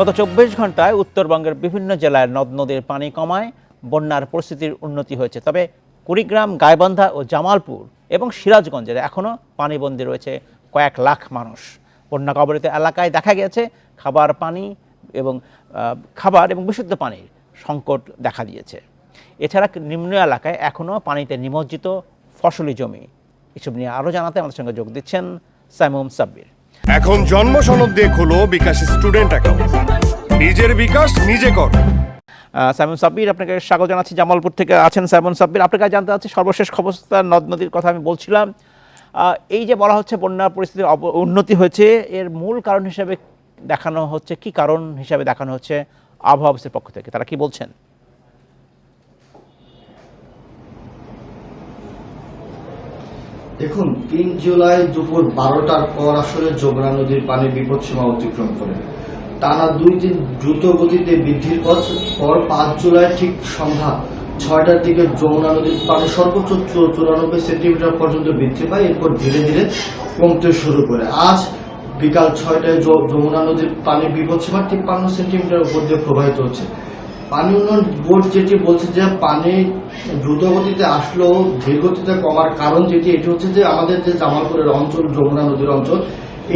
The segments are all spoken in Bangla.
গত চব্বিশ ঘন্টায় উত্তরবঙ্গের বিভিন্ন জেলায় নদ নদীর পানি কমায়, বন্যার পরিস্থিতির উন্নতি হয়েছে। তবে কুড়িগ্রাম, গাইবান্ধা ও জামালপুর এবং সিরাজগঞ্জের এখনও পানিবন্দী রয়েছে কয়েক লাখ মানুষ। বন্যা কবলিত এলাকায় দেখা গেছে খাবার পানি এবং খাবার এবং বিশুদ্ধ পানির সংকট দেখা দিয়েছে। এছাড়া নিম্ন এলাকায় এখনও পানিতে নিমজ্জিত ফসলি জমি। এসব নিয়ে আরও জানাতে আমাদের সঙ্গে যোগ দিচ্ছেন সাইমুম সাব্বির। এখন জন্ম সনদ দিয়ে খোলো বিকাশ স্টুডেন্ট অ্যাকাউন্ট। নিজের বিকাশ নিজে কর। সাইমন সাব্বির, আপনাকে স্বাগত জানাচ্ছি জামালপুর থেকে আছেন সাইমন সাব্বির। আপনার কাছে জানতে চাচ্ছি সর্বশেষ খবরস্থার নদ নদীর কথা আমি বলছিলাম। এই যে বলা হচ্ছে বন্যা পরিস্থিতির উন্নতি হয়েছে, এর মূল কারণ হিসেবে দেখানো হচ্ছে, কি কারণ হিসাবে দেখানো হচ্ছে আবহাওয়া অফিসের পক্ষ থেকে? তারা কি বলছেন? দেখুন, তিন জুলাই দুপুর বারোটার পর আসলে যমুনা নদীর পানি বিপদসীমা অতিক্রম করে। টানা দুই দিন দ্রুত গতিতে বৃদ্ধির পর পাঁচ জুলাই ঠিক সন্ধ্যা ছয়টার দিকে যমুনা নদীর পানি সর্বোচ্চ চুরানব্বই সেন্টিমিটার পর্যন্ত বৃদ্ধি পায়। এরপর ধীরে ধীরে কমতে শুরু করে। আজ বিকাল ছয়টায় যমুনা নদীর পানি বিপদসীমা তিপ্পান্ন সেন্টিমিটার উপর দিয়ে প্রবাহিত হচ্ছে। পানি উন্নয়ন বোর্ড যেটি বলছে যে পানি দ্রুত গতিতে আসলেও ধীর গতিতে কমার কারণ যেটি, এটি হচ্ছে যে আমাদের যে জামালপুরের অঞ্চল, যমুনা নদীর অঞ্চল,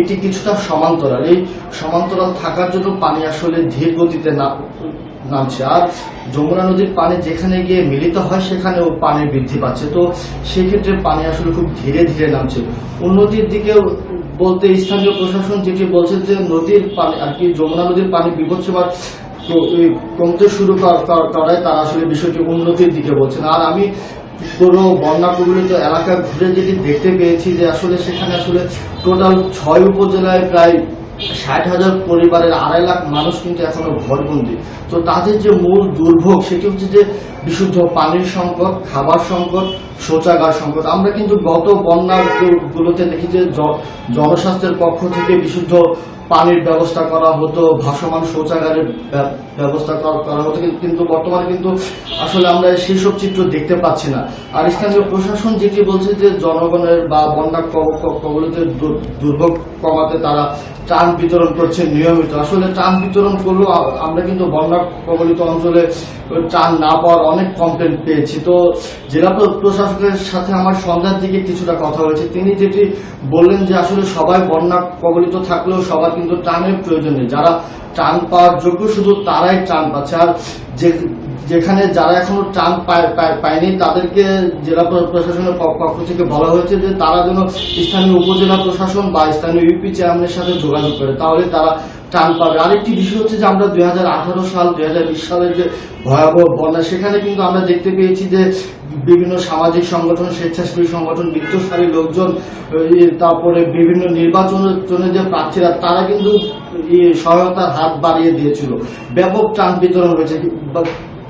এটি কিছুটা সমান্তরাল। এই সমান্তরাল থাকার জন্য পানি আসলে ধীর গতিতে না নামছে। আর যমুনা নদীর পানি যেখানে গিয়ে মিলিত হয়, সেখানেও পানি বৃদ্ধি পাচ্ছে। তো সেক্ষেত্রে পানি আসলে খুব ধীরে ধীরে নামছে। উন্নতির দিকে বলতে স্থানীয় প্রশাসন যেটি বলছে যে নদীর পানি আর কি যমুনা নদীর পানি বিপদসীমার কমতে শুরু কর- কর- করায় তারা আসলে বিষয়টি উন্নতির দিকে বলছেন। আর আমি পুরো বন্যা কবলিত এলাকা ঘুরে যেটি দেখতে পেয়েছি যে আসলে সেখানে আসলে টোটাল ছয় উপজেলায় প্রায় ষাট হাজার পরিবারের আড়াই লাখ মানুষ কিন্তু এখনও ঘরবন্দি। তো তাদের যে মূল দুর্ভোগ সেটি হচ্ছে যে বিশুদ্ধ পানির সংকট, খাবার সংকট শৌচাগার সংকট আমরা কিন্তু গত বন্যা গুলোতে দেখি যে জনস্বাস্থ্যের পক্ষ থেকে বিশুদ্ধ পানির ব্যবস্থা করা হতো, ভাসমান শৌচাগারের ব্যবস্থা করা- হতো কিন্তু- বর্তমানে কিন্তু আসলে আমরা সেসব চিত্র দেখতে পাচ্ছি না। আর স্থানীয় প্রশাসন যেটি বলছে যে জনগণের বা বন্যা কবলিত দুর্ভোগ কমাতে তারা ত্রাণ বিতরণ করছে নিয়মিত। আসলে ত্রাণ বিতরণ করলেও আমরা কিন্তু বন্যা কবলিত অঞ্চলে ত্রাণ না পাওয়ার অনেক কমপ্লেন পেয়েছি। তো জেলা প্র- প্রশাসকের সাথে আমার সন্ধ্যার দিকে কিছুটা কথা হয়েছে। তিনি যেটি বললেন যে আসলে সবাই বন্যা কবলিত থাকলেও সবার কিন্তু ত্রাণের প্রয়োজন নেই। যারা ত্রাণ পাওয়ার যোগ্য শুধু তারাই ত্রাণ পাচ্ছে। আর যে যেখানে যারা এখনও ত্রাণ পায়- পায়- পায়নি, তাদেরকে জেলা প্রশাসনের পক্ষ থেকে বলা হয়েছে যে তারা যেন স্থানীয় উপজেলা প্রশাসন বা স্থানীয় ইউপি চেয়ারম্যানের সাথে যোগাযোগ করে, তাহলে তারা ত্রাণ পাবে। আরেকটি বিষয় হচ্ছে যে আমরা দুই সাল, দুই সালের যে ভয়াবহ বন্যা, সেখানে কিন্তু আমরা দেখতে পেয়েছি যে বিভিন্ন সামাজিক সংগঠন, স্বেচ্ছাসেবী সংগঠন, বৃত্তশালী লোকজন তারপরে বিভিন্ন নির্বাচনের জন্য যে প্রার্থীরা, তারা কিন্তু সহায়তার হাত বাড়িয়ে দিয়েছিল। ব্যাপক ত্রাণ বিতরণ হয়েছে।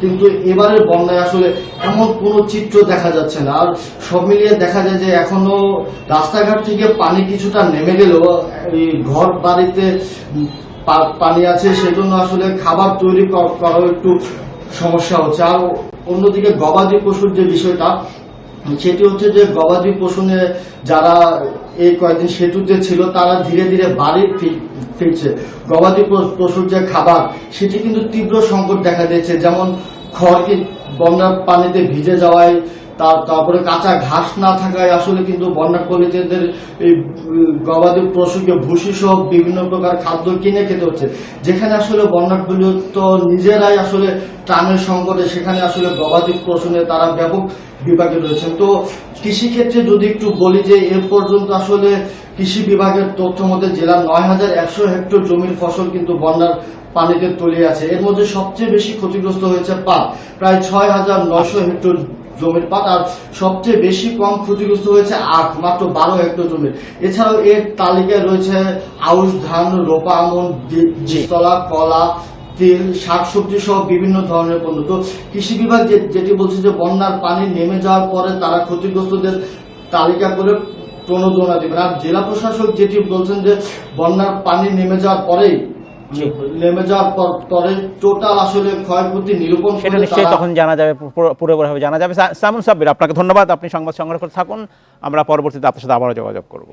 কিন্তু এবারের বন্যায় আসলে এমন কোনো চিত্র দেখা যাচ্ছে না। আর সব মিলিয়ে দেখা যায় যে এখনও রাস্তাঘাট থেকে পানি কিছুটা নেমে গেলেও ঘর বাড়িতে পানি আছে সেজন্য আসলে খাবার তৈরি কর- করাও একটু সমস্যা হচ্ছে। আর অন্যদিকে গবাদি পশুর যে বিষয়টা, সেটি হচ্ছে যে গবাদি পশু যারা এই কয়েকদিন সেতুতে ছিল, তারা ধীরে ধীরে বাড়ি ফিরছে। গবাদি পশুর যে খাবার, সেটি কিন্তু তীব্র সংকট দেখা দিয়েছে। যেমন খড়কে বন্যার পানিতে ভিজে যাওয়ায়, তার তারপরে কাঁচা ঘাস না থাকায় আসলে কিন্তু বন্যা কলিতেদের এই গবাদি পশুকে ভুসি সহ বিভিন্ন প্রকার খাদ্য কিনে খেতে হচ্ছে। যেখানে আসলে বন্যাগুলো তো নিজেরাই আসলে ত্রাণের সংকটে, সেখানে আসলে গবাদি পশু নিয়ে তারা ব্যাপক বিভাগে রয়েছেন। তো কৃষিক্ষেত্রে যদি একটু বলি যে এ পর্যন্ত আসলে কৃষি বিভাগের তথ্য মতে, জেলার নয় হাজার একশো হেক্টর জমির ফসল কিন্তু বন্যার পানিতে তলিয়ে আছে। এর মধ্যে সবচেয়ে বেশি ক্ষতিগ্রস্ত হয়েছে পাট। প্রায় ছয় হাজার নয়শো হেক্টর জমির পাট আর সবচেয়ে বেশি কম ক্ষতিগ্রস্ত হয়েছে আখ, মাত্র বারো হেক্টর জমি এছাড়াও এর তালিকায় রয়েছে আউশ, ধান, রোপা, আমন বীজতলা, কলা, তেল, শাকসবজি সহ বিভিন্ন ধরনের পণ্য। তো কৃষি বিভাগ যেটি বলছে যে বন্যার পানি নেমে যাওয়ার পরে তারা ক্ষতিগ্রস্তদের তালিকা করে প্রণোদনা দেবেন আর জেলা প্রশাসক যেটি বলছেন যে বন্যার পানি নেমে যাওয়ার পরে নেমে যাওয়ার পর পরে টোটাল আসলে ক্ষয়ক্ষতি নিরূপণ সেটা নিশ্চয়ই তখন জানা যাবে পুরোপুরিভাবে জানা যাবে। সামুন সাব্বির আপনাকে ধন্যবাদ। আপনি সংবাদ সংগ্রহ করে থাকুন। আমরা পরবর্তীতে আপনার সাথে আবারও যোগাযোগ করব।